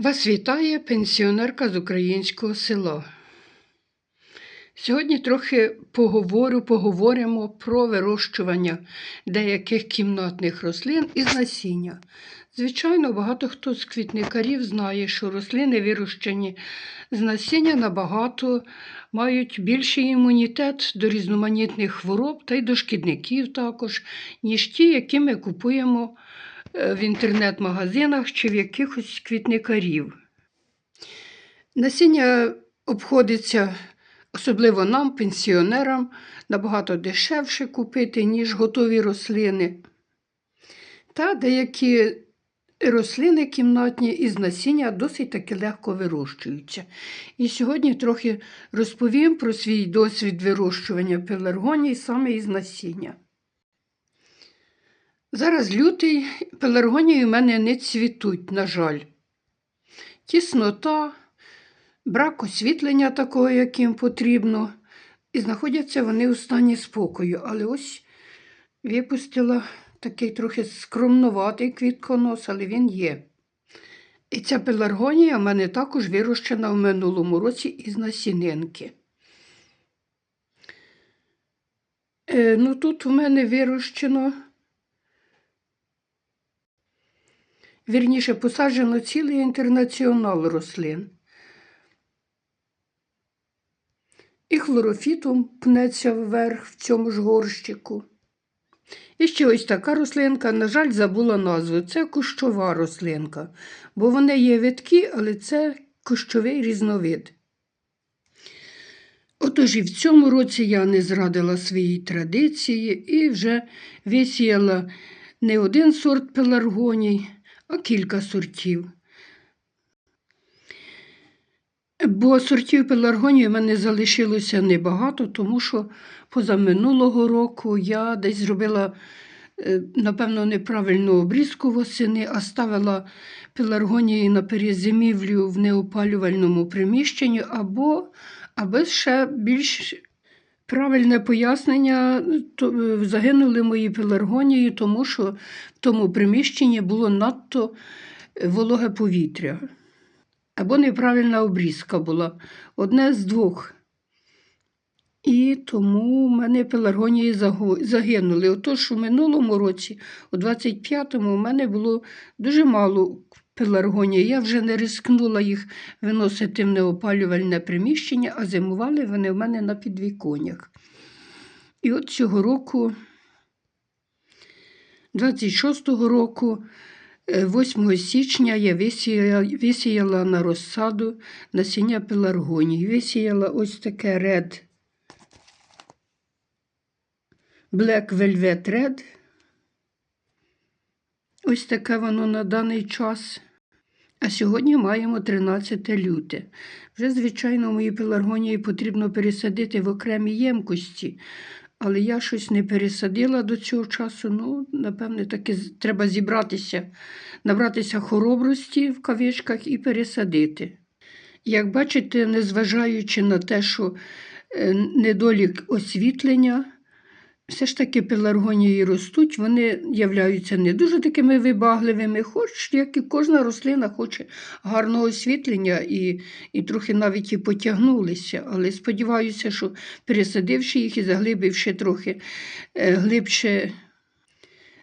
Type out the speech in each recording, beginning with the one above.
Вас вітає пенсіонерка з українського села. Сьогодні трохи поговорю, поговоримо про вирощування деяких кімнатних рослин із насіння. Звичайно, багато хто з квітникарів знає, що рослини, вирощені з насіння, набагато мають більший імунітет до різноманітних хвороб та й до шкідників також, ніж ті, які ми купуємо в інтернет-магазинах чи в якихось квітникарів. Насіння обходиться, особливо нам, пенсіонерам, набагато дешевше купити, ніж готові рослини. Та деякі рослини кімнатні із насіння досить таки легко вирощуються. І сьогодні трохи розповім про свій досвід вирощування пеларгоній саме із насіння. Зараз лютий, пеларгонії в мене не цвітуть, на жаль. Тіснота, брак освітлення такого, як їм потрібно, і знаходяться вони у стані спокою. Але ось випустила такий трохи скромноватий квітконос, але він є. І ця пеларгонія в мене також вирощена в минулому році із насінинки. Е, ну, тут у мене вирощено, вірніше, посаджено цілий інтернаціонал рослин. І хлорофітом пнеться вверх в цьому ж горщику. І ще ось така рослинка, на жаль, забула назву. Це кущова рослинка, бо вони є видкі, але це кущовий різновид. Отож і в цьому році я не зрадила своїй традиції і вже висіяла не один сорт пеларгоній, а кілька сортів. Бо сортів пеларгонії в мене залишилося небагато, тому що позаминулого року я десь зробила, е, напевно, неправильну обрізку восени, а ставила пеларгонії на перезимівлю в неопалювальному приміщенні, або, або ще більш правильне пояснення, то е, загинули мої пеларгонії, тому що в тому приміщенні було надто вологе повітря або неправильна обрізка була. Одне з двох. І тому в мене пеларгонії загинули. Отож, у минулому році, у 25-му, у мене було дуже мало пеларгонії. Я вже не рискнула їх виносити в неопалювальне приміщення, а зимували вони в мене на підвіконнях. І от цього року, 26-го року, 8 січня я висіяла, висіяла на розсаду насіння пеларгонії. Висіяла ось таке Red Black Velvet Red. Ось таке воно на даний час. А сьогодні маємо 13 люте. Вже, звичайно, мої пеларгонії потрібно пересадити в окремі ємкості, але я щось не пересадила до цього часу. Ну, напевне, таки треба зібратися, набратися хоробрості в кавичках і пересадити. Як бачите, незважаючи на те, що е, недолік освітлення, все ж таки пеларгонії ростуть, вони являються не дуже такими вибагливими, хоч як і кожна рослина хоче гарного освітлення і і трохи навіть і потягнулися. Але сподіваюся, що пересадивши їх і заглибивши трохи е, глибше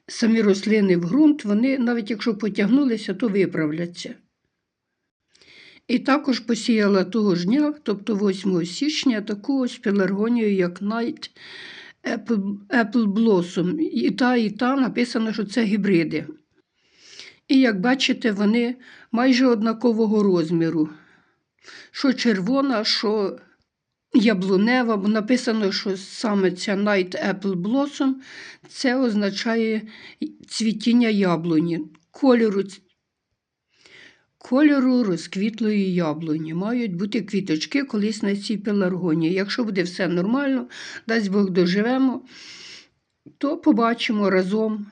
самі рослини в ґрунт, вони, навіть якщо потягнулися, то виправляться. І також посіяла того ж дня, тобто 8 січня, таку ось пеларгонію, як Night Apple, Apple Blossom. І та, і та написано, що це гібриди. І як бачите, вони майже однакового розміру. Що червона, що яблунева, бо написано, що саме ця Night Apple Blossom це означає цвітіння яблуні. Кольору кольору розквітлої яблуні. Мають бути квіточки колись на цій пеларгонії. Якщо буде все нормально, дасть Бог доживемо, то побачимо разом,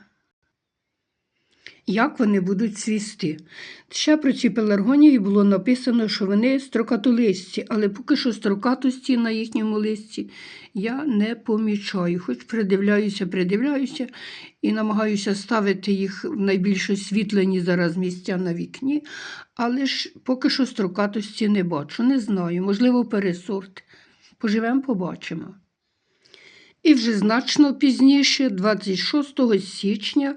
як вони будуть цвісти. Ще про ці пеларгонії було написано, що вони строкатолисті, але поки що строкатості на їхньому листі я не помічаю. Хоч придивляюся, придивляюся і намагаюся ставити їх в найбільш освітлені зараз місця на вікні, але ж поки що строкатості не бачу, не знаю, можливо, пересорт. Поживемо, побачимо. І вже значно пізніше, 26 січня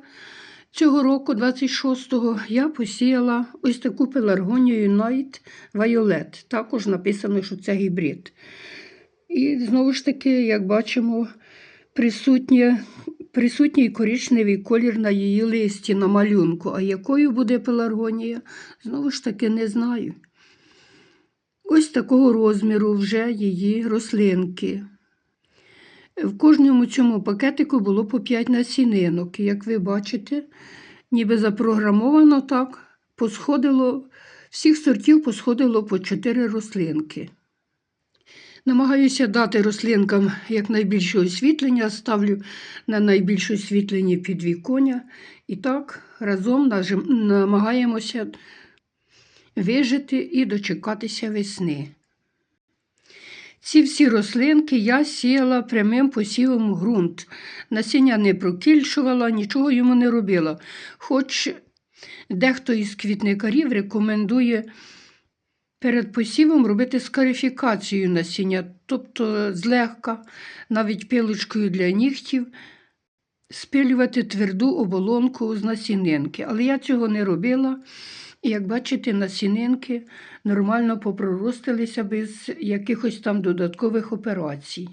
цього року, 26-го, я посіяла ось таку пеларгонію Night Violet. Також написано, що це гібрид. І знову ж таки, як бачимо, присутнє, присутній коричневий колір на її листі, на малюнку. А якою буде пеларгонія, знову ж таки, не знаю. Ось такого розміру вже її рослинки. В кожному цьому пакетику було по 5 насінинок. Як ви бачите, ніби запрограмовано так, посходило, всіх сортів посходило по 4 рослинки. Намагаюся дати рослинкам якнайбільше освітлення, ставлю на найбільш освітлені підвіконня. І так разом намагаємося вижити і дочекатися весни. Ці всі рослинки я сіяла прямим посівом ґрунт. Насіння не прокільчувала, нічого йому не робила. Хоч дехто із квітникарів рекомендує перед посівом робити скарифікацію насіння, тобто злегка, навіть пилочкою для нігтів, спилювати тверду оболонку з насінинки. Але я цього не робила. І як бачите, насінинки нормально попроростилися без якихось там додаткових операцій.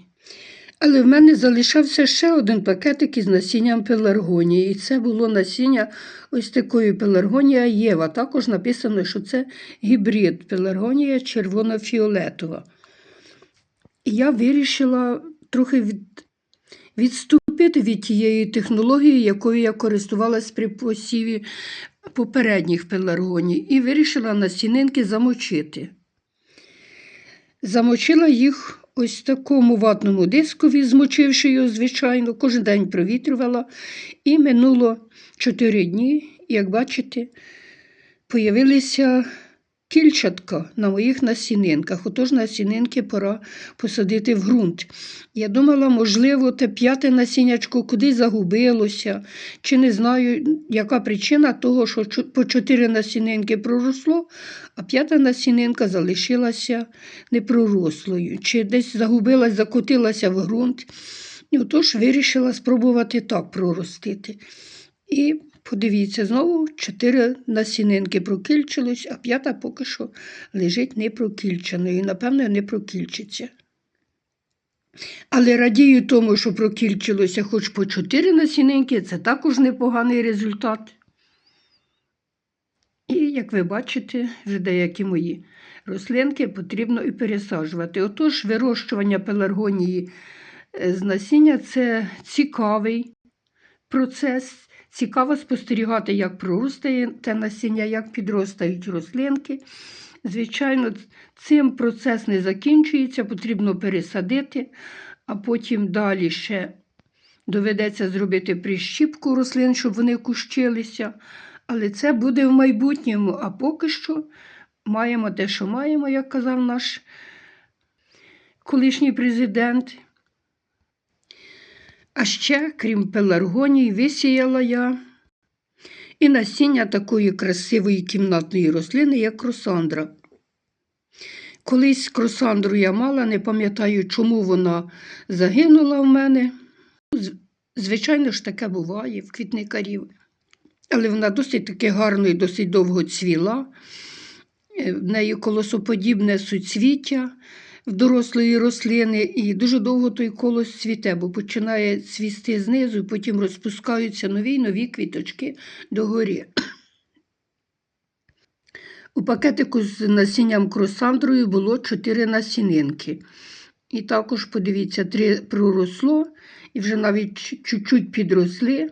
Але в мене залишався ще один пакетик із насінням пеларгонії. І це було насіння ось такої пеларгонія Єва. Також написано, що це гібрид пеларгонія червоно-фіолетова. Я вирішила трохи від... відступити від тієї технології, якою я користувалась при посіві попередніх пеларгоній, і вирішила насінинки замочити. Замочила їх ось в такому ватному дискові, змочивши його, звичайно, кожен день провітрювала. І минуло 4 дні, як бачите, появилися кільчатка на моїх насінинках. Отож насінинки пора посадити в ґрунт. Я думала, можливо, те п'яте насіннячко кудись загубилося, чи не знаю, яка причина того, що по чотири насінинки проросло, а п'ята насінинка залишилася непророслою, чи десь загубилась, закотилася в ґрунт. І отож вирішила спробувати так проростити. І подивіться, знову чотири насінинки прокільчилось, а п'ята поки що лежить непрокільченою. Напевно, не прокільчиться. Але радію тому, що прокільчилося хоч по чотири насінинки, це також непоганий результат. І, як ви бачите, вже деякі мої рослинки потрібно і пересаджувати. Отож, вирощування пеларгонії е, з насіння це цікавий процес. Цікаво спостерігати, як проростає те насіння, як підростають рослинки. Звичайно, цим процес не закінчується, потрібно пересадити, а потім далі ще доведеться зробити прищіпку рослин, щоб вони кущилися. Але це буде в майбутньому. А поки що маємо те, що маємо, як казав наш колишній президент. А ще, крім пеларгоній, висіяла я і насіння такої красивої кімнатної рослини, як кросандра. Колись кросандру я мала, не пам'ятаю, чому вона загинула в мене. Звичайно ж, таке буває в квітникарів. Але вона досить таки гарно і досить довго цвіла. Е, В неї колосоподібне суцвіття в дорослої рослини, і дуже довго той колос цвіте, бо починає цвісти знизу, потім розпускаються нові й нові квіточки догорі. У пакетику з насінням кросандрою було 4 насінинки. І також, подивіться, три проросло і вже навіть чуть-чуть підросли,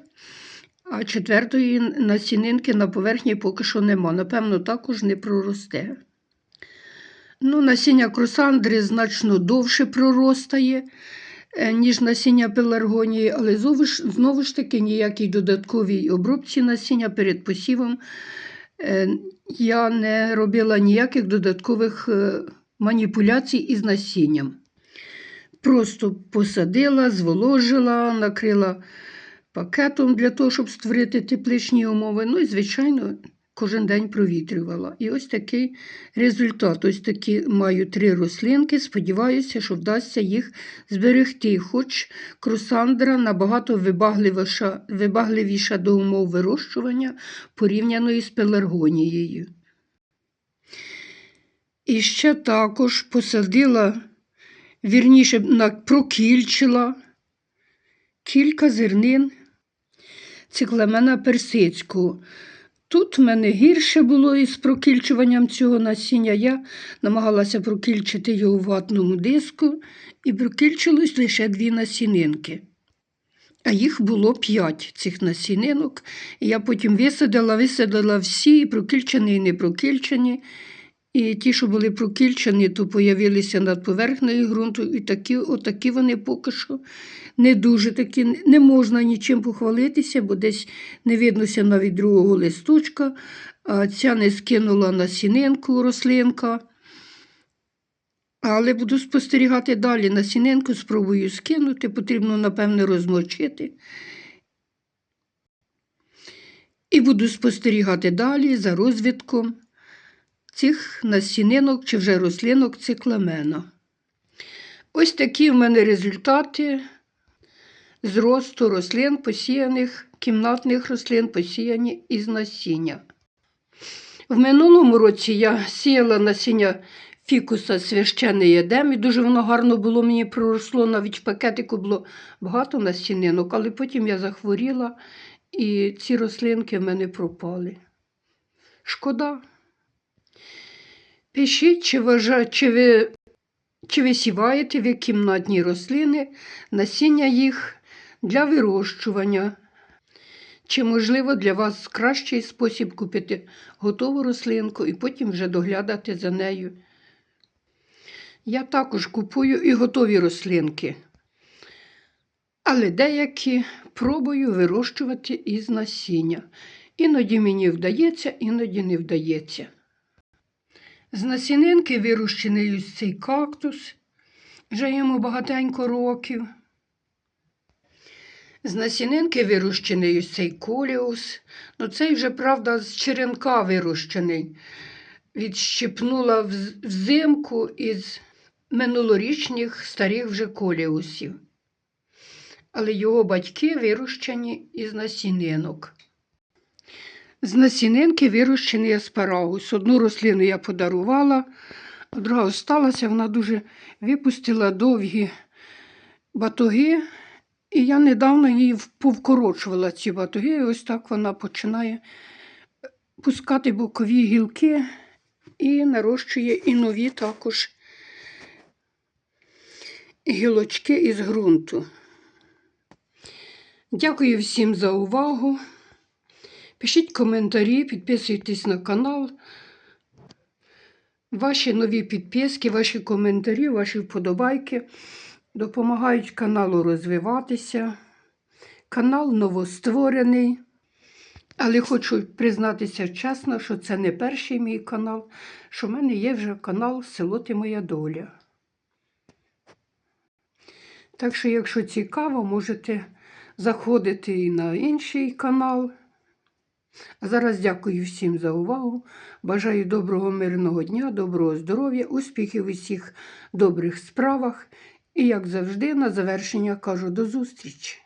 а четвертої насінинки на поверхні поки що нема. Напевно, також не проросте. Ну, насіння кросандри значно довше проростає. е, ніж насіння пеларгонії, але знову ж, таки ніякій додатковій обробці насіння перед посівом е, я не робила ніяких додаткових е, маніпуляцій із насінням. Просто посадила, зволожила, накрила пакетом для того, щоб створити тепличні умови. Ну і, звичайно, кожен день провітрювала. І ось такий результат. Ось такі маю три рослинки. Сподіваюся, що вдасться їх зберегти. Хоч кросандра набагато вибагливіша, вибагливіша до умов вирощування порівняно із пеларгонією. І ще також посадила, вірніше, прокільчила кілька зернин цикламена персидського. Тут в мене гірше було із прокільчуванням цього насіння. Я намагалася прокільчити його в ватному диску і прокільчилось лише дві насінинки. А їх було п'ять цих насінинок. І я потім висадила, висадила всі, прокільчені, і не прокільчені. І ті, що були прокільчені, то появилися над поверхнею ґрунту, і такі, отакі вони поки що не дуже такі, не можна нічим похвалитися, бо десь не виднося навіть другого листочка, а ця не скинула насінинку рослинка. Але буду спостерігати далі. Насінинку спробую скинути, потрібно, напевне, розмочити. І буду спостерігати далі за розвитком цих насінинок чи вже рослинок цикламена. Ось такі в мене результати зросту рослин, посіяних, кімнатних рослин, посіяні із насіння. В минулому році я сіяла насіння фікуса священний едем, і дуже воно гарно було мені проросло. Навіть в пакетику було багато насінинок, але потім я захворіла, і ці рослинки в мене пропали. Шкода. Пишіть, чи, вважа... чи, ви... чи висіваєте ви кімнатні рослини, насіння їх для вирощування. Чи, можливо, для вас кращий спосіб купити готову рослинку і потім вже доглядати за нею. Я також купую і готові рослинки, але деякі пробую вирощувати із насіння. Іноді мені вдається, іноді не вдається. З насінинки вирощений ось цей кактус, вже йому багатенько років. З насінинки вирощений ось цей коліус. Ну, цей вже, правда, з черенка вирощений. Відщипнула взимку із минулорічних старих вже коліусів. Але його батьки вирощені із насінинок. З насінинки вирощений аспарагус. Одну рослину я подарувала, а друга осталася, вона дуже випустила довгі батоги. І я недавно її повкорочувала ці батоги, і ось так вона починає пускати бокові гілки і нарощує і нові також гілочки із ґрунту. Дякую всім за увагу. Пишіть коментарі, підписуйтесь на канал. Ваші нові підписки, ваші коментарі, ваші вподобайки допомагають каналу розвиватися. Канал новостворений. Але хочу признатися чесно, що це не перший мій канал, що в мене є вже канал Село Ти Моя Доля. Так що, якщо цікаво, можете заходити і на інший канал. А зараз дякую всім за увагу. Бажаю доброго мирного дня, доброго здоров'я, успіхів у всіх добрих справах. І, як завжди, на завершення кажу до зустрічі.